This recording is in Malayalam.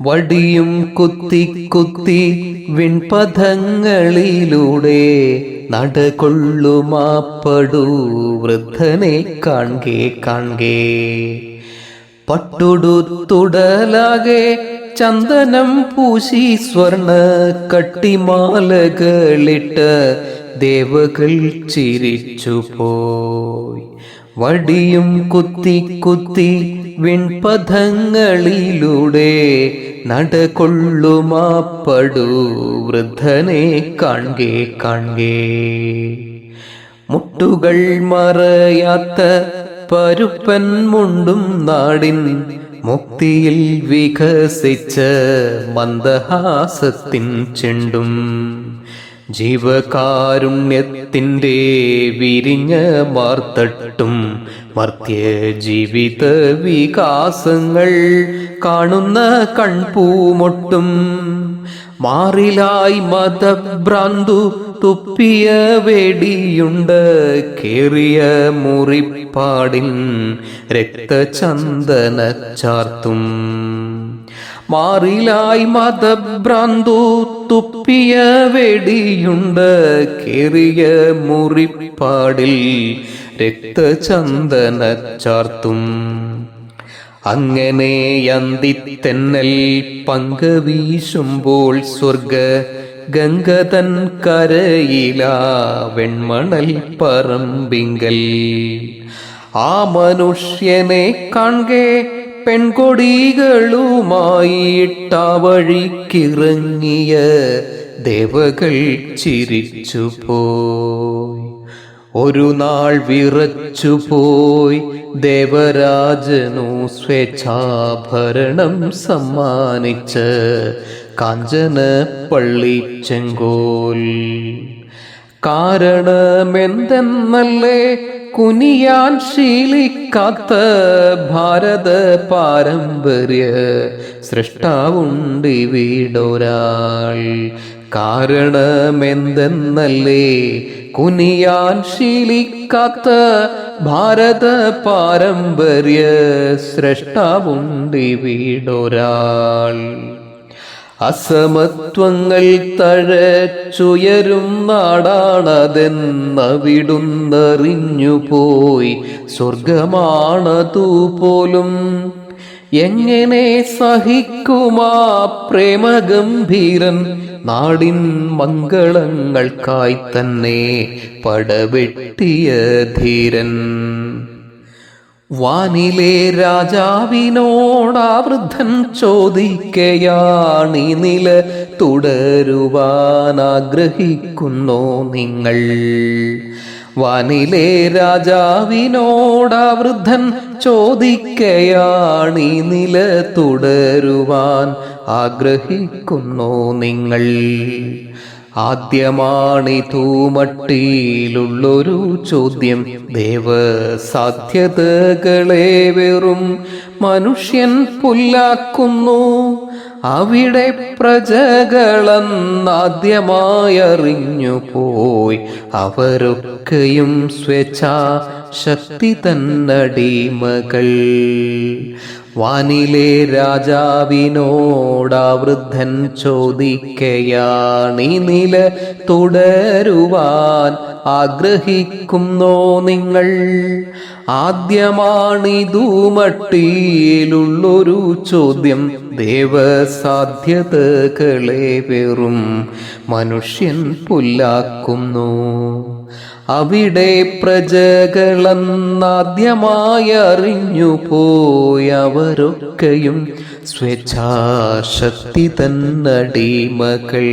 വടിയും കുത്തി കുത്തി വിൺപഥങ്ങളിലൂടെ നടകൊള്ളുമാപ്പടു വൃദ്ധനെ കാണേ കാണേ പട്ടുടുത്തുടലാകെ ചന്ദനം പൂശി സ്വർണ കട്ടിമാലകളിട്ട് ദേവകൾ ചിരിച്ചു പോയി വടിയും കുത്തി കുത്തി വിൺപഥങ്ങളിലൂടെ നടകൊള്ളുമാപ്പടു വൃദ്ധനെ കാൺകേ കാൺകേ മുട്ടുകൾ മറയാത്ത പരുപ്പൻ മുണ്ടും നാടിൻ മുക്തിയിൽ വികസിച്ച മന്ദഹാസത്തിൻ ചെണ്ടും. ജീവകാരുണ്യത്തിന്റെ വിരിഞ്ഞ മാർത്തട്ടും മർത്യ ജീവിത വികാസങ്ങൾ കാണുന്ന കൺപൂമൊട്ടും മാറിലായി മതഭ്രാന്തു തുപ്പിയ വെടിയുണ്ട് കേറിയ മുറിപ്പാടിൻ രക്തചന്ദന ചാർത്തും. മാറിലായി മതഭ്രാന്തു തുപ്പിയ വെടിയുണ്ട് കേറിയ മുറിപ്പാടിൽ രക്തചന്ദന ചാർത്തും. അങ്ങനെ അന്തിത്തെന്നൽ പങ്കവീശുമ്പോൾ സ്വർഗ ഗംഗതൻ കരയില വെൺമണൽ പറമ്പിങ്കൽ. ആ മനുഷ്യനെ കാൺകെ പെൺകൊടികളുമായിട്ട വഴിക്കിറങ്ങിയ ദേവകൾ ചിരിച്ചു പോയി ഒരു നാൾ വിറച്ചു പോയി ദേവരാജനു സ്വേച്ഛാഭരണം സമ്മാനിച്ച് കാഞ്ചന പള്ളി ചെങ്കോൽ. കാരണമെന്തെന്നല്ലേ? കുനിയാൻ ശീലിക്കാത്ത ഭാരത പാരമ്പര്യ സൃഷ്ടാവുണ്ടി വീടൊരാൾ കാരണമെന്തെന്നല്ലേ? കുനിയാൻ ശീലിക്കാത്ത ഭാരത പാരമ്പര്യ സൃഷ്ടാവുണ്ടി വീടൊരാൾ അസമത്വങ്ങൾ തഴച്ചുയരും നാടാണതെന്നവിടുന്നറിഞ്ഞുപോയി. സ്വർഗമാണതു പോലും എങ്ങനെ സഹിക്കുമാ പ്രേമഗംഭീരൻ? നാടിൻ മംഗളങ്ങൾക്കായി തന്നെ പടവെട്ടിയ ധീരൻ. വാനിലെ രാജാവിനോടാ വൃദ്ധൻ ചോദിക്കയാണി നില തുടരുവാൻ ആഗ്രഹിക്കുന്നു നിങ്ങൾ. വാനിലെ രാജാവിനോടാ വൃദ്ധൻ ചോദിക്കയാണി നില തുടരുവാൻ ആഗ്രഹിക്കുന്നോ നിങ്ങൾ. ആദ്യമാണിതൂ തൂമട്ടിയിലുള്ളൊരു ചോദ്യം. ദേവ സാധ്യതകളെ വെറും മനുഷ്യൻ പുല്ലാക്കുന്നു. അവിടെ പ്രജകളെന്നാദ്യമായറിഞ്ഞു പോയി അവരൊക്കെയും സ്വേച്ഛാ ശക്തി തന്നടിമകൾ വാനിലെ രാജാവിനോടാ വൃദ്ധൻ ചോദിക്കയാണി നില തുടരുവാൻ ആഗ്രഹിക്കുന്നോ നിങ്ങൾ? ആദ്യമാണിതു മട്ടിയിലുള്ളൊരു ചോദ്യം. ദേവസാധ്യതകളെ വെറും മനുഷ്യൻ പുല്ലാക്കുന്നു. അവിടെ പ്രജകളെന്നാദ്യമായി അറിഞ്ഞു പോയവരൊക്കെയും സ്വേച്ഛാശക്തി തന്നടിമകൾ